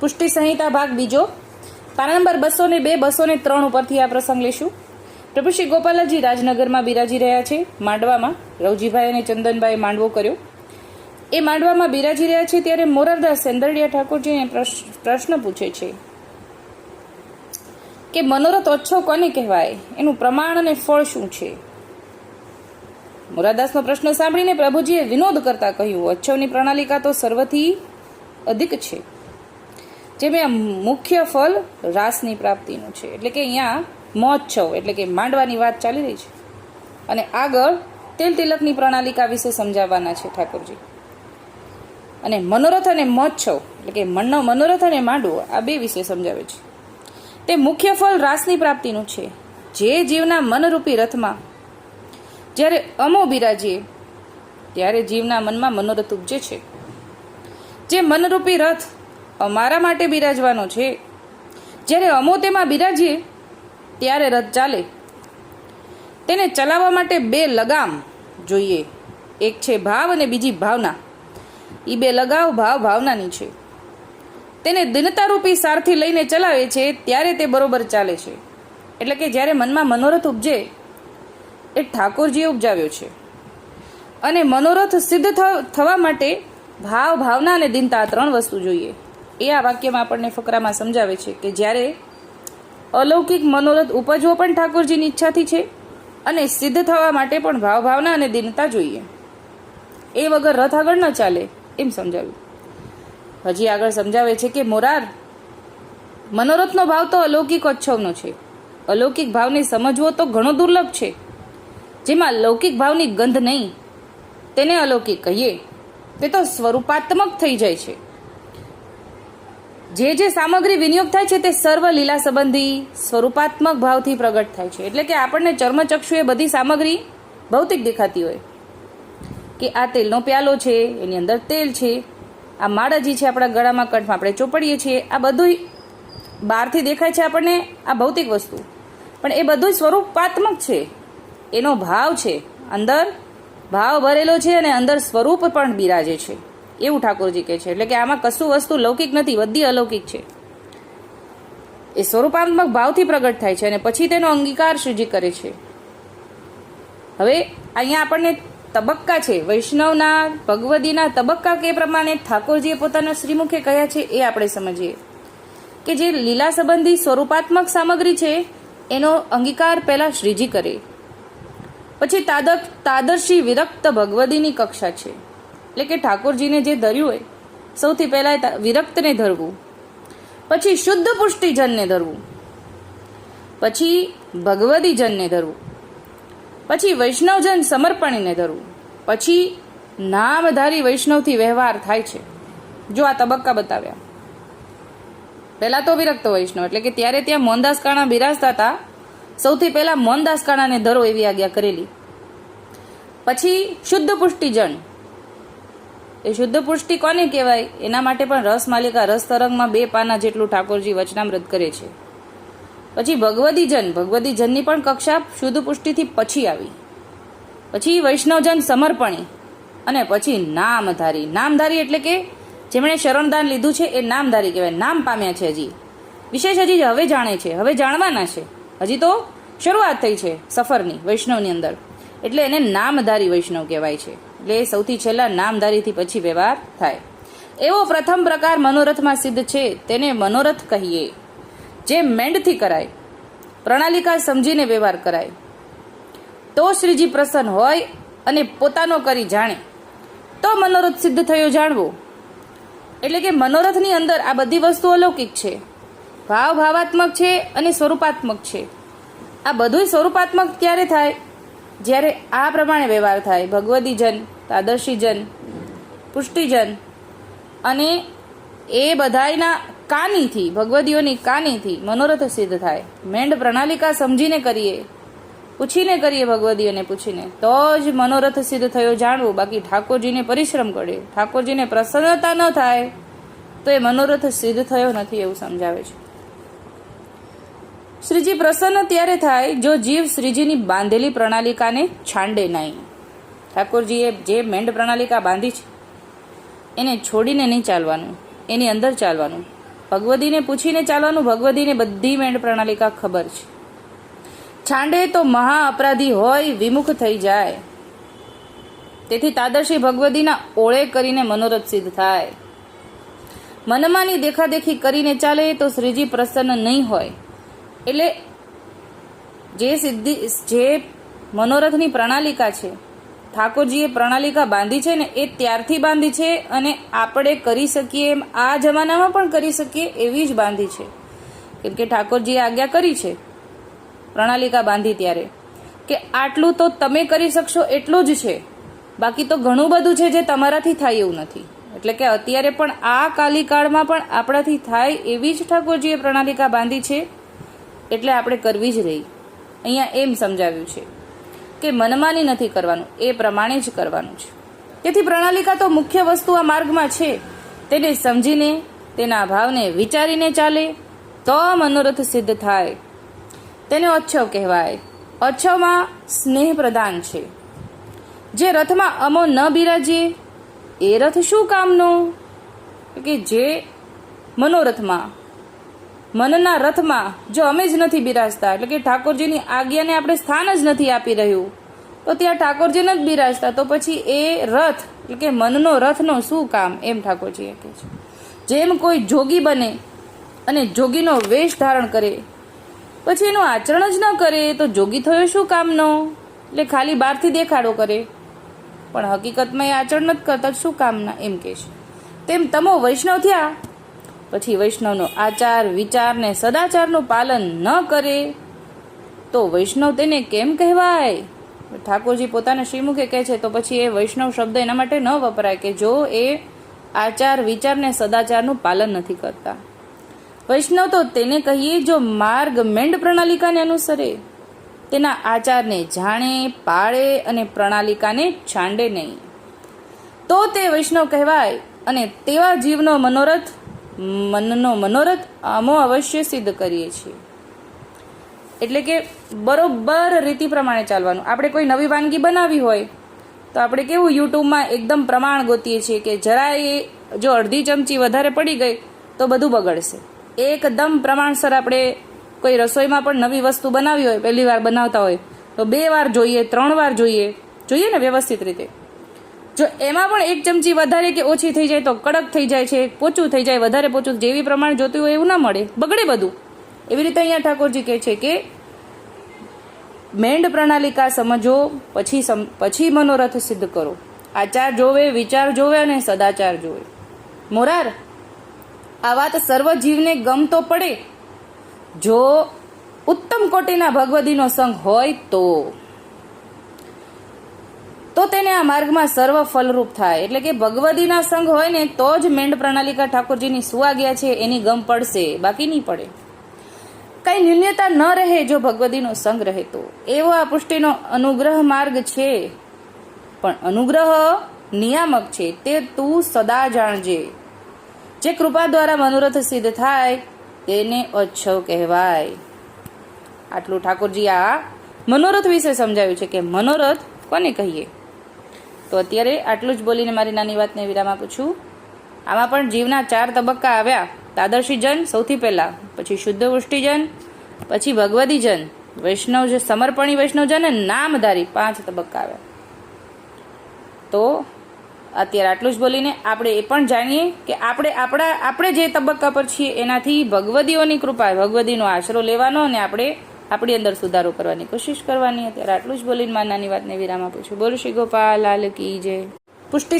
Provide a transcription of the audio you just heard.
પુષ્ટિ સંહિતા ભાગ બીજો. પાના નંબર બસો ને બે બસો ને ત્રણ ઉપરથી આ પ્રસંગ લઈશું પ્રભુ શ્રી ગોપાલજી રાજનગરમાં બિરાજી રહ્યા છે. માંડવામાં રવજીભાઈ અને ચંદનભાઈ માંડવો કર્યો. એ માંડવામાં બિરાજી રહ્યા છે ત્યારે મોરારદાસ સેંદરડિયા ઠાકોરજીને પ્રશ- પ્રશ્ન પૂછે છે. કે મનોરથ ઓછો કોને કહેવાય? એનું પ્રમાણ અને ફળ શું છે? મોરાદાસનો પ્રશ્ન સાંભળીને પ્રભુજીએ વિનોદ કરતા કહ્યું અચ્છવની પ્રણાલિકા તો સર્વથી અધિક છે. જેમાં મુખ્ય ફળ રાસની પ્રાપ્તિનું છે. એટલે કે અહીંયા મહોત્સવ એટલે કે માંડવાની વાત ચાલી રહી છે. અને આગળ તેલ તિલકની પ્રણાલિકા વિશે સમજાવવાના છે ઠાકોરજી. અને મનોરથ અને મહોત્સવ એટલે કે મનનો મનોરથ અને માંડવો આ બે વિશે સમજાવે છે. તે મુખ્ય ફળ રાસની પ્રાપ્તિનું છે. જે જીવના મનરૂપી રથમાં જ્યારે અમો બિરાજીએ, ત્યારે જીવના મનમાં મનોરથ ઉપજે છે. જે મનરૂપી રથ અમારા માટે બિરાજવાનો છે. જ્યારે અમો તેમાં બિરાજીએ, ત્યારે રથ ચાલે. તેને ચલાવવા માટે બે લગામ જોઈએ. એક છે ભાવ અને બીજી ભાવના. એ બે લગાવ ભાવ ભાવનાની છે. તેને દિનતારૂપી સારથી લઈને ચલાવે છે, ત્યારે તે બરોબર ચાલે છે. એટલે કે જ્યારે મનમાં મનોરથ ઉપજે, એ ઠાકોરજીએ ઉપજાવ્યો છે. અને મનોરથ સિદ્ધ થવા માટે ભાવ ભાવના અને દિનતા ત્રણ વસ્તુ જોઈએ. એ આ વાક્યમાં આપણને ફકરામાં સમજાવે છે કે જ્યારે અલૌકિક મનોરથ ઉપજવો પણ ઠાકોરજીની ઈચ્છાથી છે અને સિદ્ધ થવા માટે પણ ભાવભાવના અને દિનતા જોઈએ. એ વગર રથ આગળ ન ચાલે, એમ સમજાવ્યું. હજી આગળ સમજાવે છે કે મોરાર મનોરથનો ભાવ તો અલૌકિક ઉત્સવનો છે. અલૌકિક ભાવને સમજવો તો ઘણો દુર્લભ છે. જેમાં લૌકિક ભાવની ગંધ નહીં, તેને અલૌકિક કહીએ, તે તો સ્વરૂપાત્મક થઈ જાય છે. જે જે સામગ્રી વિનિયોગ થાય છે તે સર્વ લીલા સંબંધી સ્વરૂપાત્મક ભાવથી પ્રગટ થાય છે. એટલે કે આપણને ચર્મચક્ષુ એ બધી સામગ્રી ભૌતિક દેખાતી હોય. કે આ તેલનો પ્યાલો છે, એની અંદર તેલ છે, આ માળાજી છે આપણા ગળામાં કંઠમાં આપણે ચોપડીએ છીએ, આ બધું બહારથી દેખાય છે આપણને આ ભૌતિક વસ્તુ. પણ એ બધું સ્વરૂપાત્મક છે. એનો ભાવ છે. અંદર ભાવ ભરેલો છે અને અંદર સ્વરૂપ પણ બિરાજે છે. એવું ઠાકોરજી કહે છે. એટલે કે આમાં કશું વસ્તુ લૌકિક નથી, બધી અલૌકિક છે. એ સ્વરૂપાત્મક ભાવથી પ્રગટ થાય છે અને પછી તેનો અંગીકાર શ્રીજી કરે છે. હવે અહીંયા આપણને તબક્કા છે. વૈષ્ણવના, ભગવદીના તબક્કા કે પ્રમાણે ઠાકોરજીએ પોતાના શ્રીમુખે કહ્યા છે એ આપણે સમજીએ. કે જે લીલા સંબંધી સ્વરૂપાત્મક સામગ્રી છે, એનો અંગીકાર પહેલાં શ્રીજી કરે. પછી તાદક, તાદર્શી વિરક્ત ભગવદીની કક્ષા છે. એટલે કે ઠાકોરજીને જે ધર્યું હોય, સૌથી પહેલા વિરક્તને ધરવું, પછી શુદ્ધ પુષ્ટિજનને ધરવું, પછી ભગવદીજનને ધરવું, પછી વૈષ્ણવજન સમર્પણીને ધરવું, પછી નામધારી વૈષ્ણવથી વ્યવહાર થાય છે. જો આ તબક્કા બતાવ્યા. પહેલાં તો વિરક્ત વૈષ્ણવ, એટલે કે ત્યારે ત્યાં મોહનદાસ કાણા બિરાજતા હતા. સૌથી પહેલાં મોહનદાસ કાણાને ધરો એવી આજ્ઞા કરેલી. પછી શુદ્ધ પુષ્ટિજન એ શુદ્ધ પુષ્ટિ કોને કહેવાય? એના માટે પણ રસ માલિકા રસ તરંગમાં બે પાના જેટલું ઠાકોરજી વચનામૃત કરે છે. પછી ભગવદીજન. ભગવદીજનની પણ કક્ષા શુદ્ધ પુષ્ટિથી પછી આવી. પછી વૈષ્ણવજન સમર્પણી. અને પછી નામધારી. નામધારી એટલે કે જેમણે શરણદાન લીધું છે એ નામધારી કહેવાય. નામ પામ્યા છે હજી. વિશેષ હજી હવે જાણે છે. હવે જાણવાના છે. હજી તો શરૂઆત થઈ છે સફરની, વૈષ્ણવની અંદર. એટલે એને નામધારી વૈષ્ણવ કહેવાય છે. એટલે સૌથી છેલ્લા નામધારીથી પછી વ્યવહાર થાય. એવો પ્રથમ પ્રકાર મનોરથમાં સિદ્ધ છે, તેને મનોરથ કહીએ, જે મેંડથી કરાય, પ્રણાલિકા સમજીને વ્યવહાર કરાય. તો શ્રીજી પ્રસન્ન હોય અને પોતાનો કરી જાણે, તો મનોરથ સિદ્ધ થયો જાણવો. એટલે કે મનોરથની અંદર આ બધી વસ્તુ અલૌકિક છે. ભાવ ભાવાત્મક છે અને સ્વરૂપાત્મક છે. આ બધું સ્વરૂપાત્મક ક્યારે થાય? જ્યારે આ પ્રમાણે વ્યવહાર થાય, ભગવદીજન, તાદર્શીજન, પુષ્ટિજન અને એ બધાયના કાનીથી, ભગવદીઓની કાનીથી મનોરથ સિદ્ધ થાય. મેંડ પ્રણાલિકા સમજીને કરીએ, પૂછીને કરીએ ભગવદીઓને પૂછીને. તો જ મનોરથ સિદ્ધ થયો જાણવું. બાકી ઠાકોરજીને પરિશ્રમ કરે. ઠાકોરજીને પ્રસન્નતા ન થાય, તો એ મનોરથ સિદ્ધ થયો નથી એવું સમજાવે છે. શ્રીજી પ્રસન્ન ત્યારે થાય જો જીવ શ્રીજીની બાંધેલી પ્રણાલિકાને છાંડે નહીં. ઠાકોરજીએ જે મેંડ પ્રણાલિકા બાંધી છે, એને છોડીને નહીં ચાલવાનું, એની અંદર ચાલવાનું. ભગવદીને પૂછીને ચાલવાનું, ભગવદીને બધી મેંડ પ્રણાલિકા ખબર છે. છાંડે તો મહા અપરાધી હોય, વિમુખ થઈ જાય. તેથી તાદર્શી ભગવદીના ઓળે કરીને મનોરથ સિદ્ધ થાય. મનમાની દેખાદેખી કરીને ચાલે તો શ્રીજી પ્રસન્ન નહીં હોય. એટલે જે સિદ્ધિ, જે મનોરથની પ્રણાલિકા છે, ઠાકોરજીએ પ્રણાલિકા બાંધી છે ને, એ ત્યારથી બાંધી છે અને આપણે કરી શકીએ એમ આ જમાનામાં પણ કરી શકીએ એવી જ બાંધી છે. કેમ કે ઠાકોરજીએ આજ્ઞા કરી છે, પ્રણાલિકા બાંધી ત્યારે, કે આટલું તો તમે કરી શકશો એટલું જ છે. બાકી તો ઘણું બધું છે જે તમારાથી થાય એવું નથી. એટલે કે અત્યારે પણ આ કાલિકાળમાં પણ આપણાથી થાય એવી જ ઠાકોરજીએ પ્રણાલિકા બાંધી છે. એટલે આપણે કરવી જ રહી. અહીંયા એમ સમજાવ્યું છે કે મનમાની નથી કરવાનું, એ પ્રમાણે જ કરવાનું છે. તેથી પ્રણાલિકા તો મુખ્ય વસ્તુ આ માર્ગમાં છે. તેને સમજીને, તેના ભાવને વિચારીને ચાલે, તો મનોરથ સિદ્ધ થાય. તેને અચ્છવ કહેવાય. અચ્છવમાં સ્નેહ પ્રધાન છે. જે રથમાં અમો ન બિરાજીએ એ રથ શું કામનો? કે જે મનોરથમાં મનના રથમાં જો અમે જ નથી બિરાજતા, એટલે કે ઠાકોરજીની આજ્ઞાને આપણે સ્થાન જ નથી આપી રહ્યું, તો ત્યાં ઠાકોરજીને જ બિરાજતા, તો પછી એ રથ, એટલે કે મનનો રથનો શું કામ? એમ ઠાકોરજીએ કહે છે. જેમ કોઈ જોગી બને અને જોગીનો વેશ ધારણ કરે, પછી એનું આચરણ જ ન કરે, તો જોગી થયો શું કામનો? એટલે ખાલી બહારથી દેખાડો કરે. પણ હકીકતમાં એ આચરણ નથી કરતા શું કામના? એમ કહે છે. તેમ તમો વૈષ્ણવ થયા પછી વૈષ્ણવનો આચાર, વિચાર ને સદાચારનું પાલન ન કરે, તો વૈષ્ણવ તેને કેમ કહેવાય? ઠાકોરજી પોતાના શ્રીમુખે કહે છે, તો પછી એ વૈષ્ણવ શબ્દ એના માટે ન વપરાય કે જો એ આચાર, વિચાર ને સદાચારનું પાલન નથી કરતા. વૈષ્ણવ તો તેને કહીએ જો માર્ગ મેંડ પ્રણાલિકાને અનુસરે. તેના આચારને જાણે, પાળે અને પ્રણાલિકાને છાંડે નહીં. તો તે વૈષ્ણવ કહેવાય અને તેવા જીવનો મનોરથ મનનો મનોરથ અમો અવશ્ય સિદ્ધ કરીએ છીએ. એટલે કે બરોબર રીતિ પ્રમાણે ચાલવાનું. આપણે કોઈ નવી વાનગી બનાવી હોય, તો આપણે કેવું યુટ્યુબમાં એકદમ પ્રમાણ ગોતીએ છીએ કે જરાય એ જો અડધી ચમચી વધારે પડી ગઈ, તો બધું બગડશે. એકદમ પ્રમાણસર આપણે કોઈ રસોઈમાં પણ નવી વસ્તુ બનાવી હોય, પહેલી વાર બનાવતા હોય, તો બે વાર જોઈએ, ત્રણ વાર જોઈએ. જોઈએ ને વ્યવસ્થિત રીતે. જો એમાં પણ એક ચમચી વધારે કે ઓછી થઈ જાય તો કડક થઈ જાય છે, પોચું થઈ જાય, વધારે પોચું, જેવી પ્રમાણે જોતું હોય એવું ના મળે. બગડે બધું. એવી રીતે અહીંયા ઠાકોરજી કહે છે કે મેંડ પ્રણાલિકા સમજો, પછી પછી મનોરથ સિદ્ધ કરો. આચાર જોવે, વિચાર જોવે અને સદાચાર જોવે. મોરાર, આ વાત સર્વ જીવને ગમતો પડે. જો ઉત્તમ કોટીના ભગવદીનો સંગ હોય તો. તો તેને આ માર્ગમાં સર્વ ફલરૂપ થાય. એટલે કે ભગવદીના સંઘ હોય ને, તો જ મેંડ પ્રણાલિકા ઠાકોરજીની સુવાગ્યા છે, એની ગમ પડશે, બાકી નહીં પડે. કઈ ન્યૂન્યતા ન રહે જો ભગવદીનો સંઘ રહે તો. એવો આ પુષ્ટિનો અનુગ્રહ માર્ગ છે. પણ અનુગ્રહ નિયામક છે, તે તું સદા જાણજે. જે કૃપા દ્વારા મનોરથ સિદ્ધ થાય, તેને અચ્છવ કહેવાય. આટલું ઠાકોરજી આ મનોરથ વિશે સમજાવ્યું છે કે મનોરથ કોને કહીએ? તો અત્યારે આટલું જ બોલીને મારી નાની વાતને વિરામ આપું છું. આમાં પણ જીવના ચાર તબક્કા આવ્યા. તાદર્શીજન સૌથી પહેલાં. પછી શુદ્ધ વૃષ્ટિજન પછી ભગવદીજન વૈષ્ણવ જે સમર્પણી વૈષ્ણવજન અને નામધારી પાંચ તબક્કા આવ્યા. તો અત્યારે આટલું જ બોલીને આપણે એ પણ જાણીએ કે આપણે આપણા, આપણે જે તબક્કા પર છીએ એનાથી ભગવદીઓની કૃપા ભગવદીનો આશરો લેવાનો અને આપણે આપણી અંદર સુધારો કરવાની કોશિશ કરવાની. અત્યારે આટલું જ બોલીને મારી નાની વાતને વિરામ આપું છું. બોલું શ્રી ગોપાલ, લાલ કી જય. પુષ્ટિ